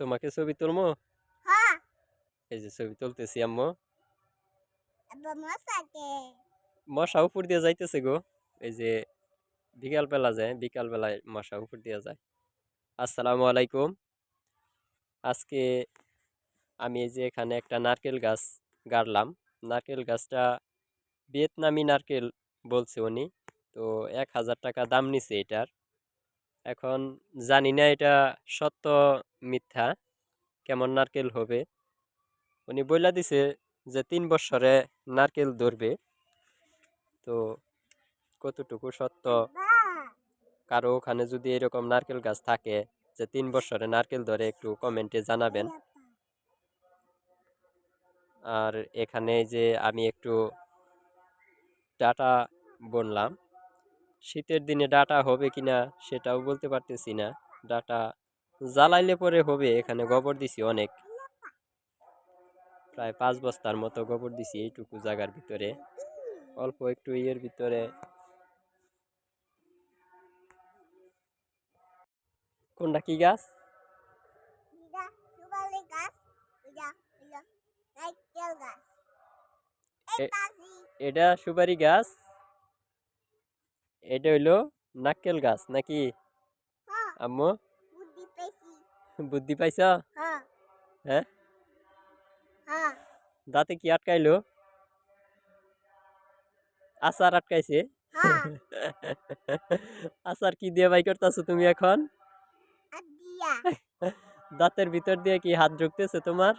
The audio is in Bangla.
তোমাকে ছবি তুলবো হ্যাঁ। এই যে ছবি তুলতেছি আম্মু। মশা উপর দিয়ে যাইতেছে গো। এই যে বিকাল বেলা যায় বিকাল বেলায় মশা উপর দিয়ে যায়। আসসালামু আলাইকুম। আজকে আমি এই যে এখানে একটা নারকেল গাছ গাড়লাম। নারকেল গাছটা ভিয়েতনামি নারকেল বলছে উনি। তো এক হাজার টাকা দাম নিছে এটার। এখন জানি না এটা সত্য, মিথ্যা, কেমন নারকেল হবে। উনি বইলা দিছে যে তিন বছরে নারকেল ধরবে। তো কতটুকু সত্য? কারও ওখানে যদি এরকম নারকেল গাছ থাকে যে তিন বছরে নারকেল ধরে একটু কমেন্টে জানাবেন। আর এখানে যে আমি একটু ডাটা বুনলাম। শীতের দিনে ডাটা হবে কিনা সেটাও বলতে পারতেছি না। ডাটা জ্বালাইলে পরে হবে এখানে গোবর দিছি অনেক। প্রায় পাঁচ বস্তার মতো গোবর দিছি এইটুকু জায়গার ভিতরে। অল্প একটু ইয়ের ভিতরে। কোনটা কি গাছ? এটা সুপারি গাছ। এটা হইল নারকেল গাছ নাকি? হ্যাঁ। আম্মু? বুদ্ধি পাইছ। হ্যাঁ। হ্যাঁ? হ্যাঁ। দাঁতে কি আটকাইলো? আচার আটকাইছে? আচার কি দিয়ে বাই করতেছো তুমি এখন? দাঁতের ভিতর দিয়ে কি হাত ঢুকতেছে তোমার?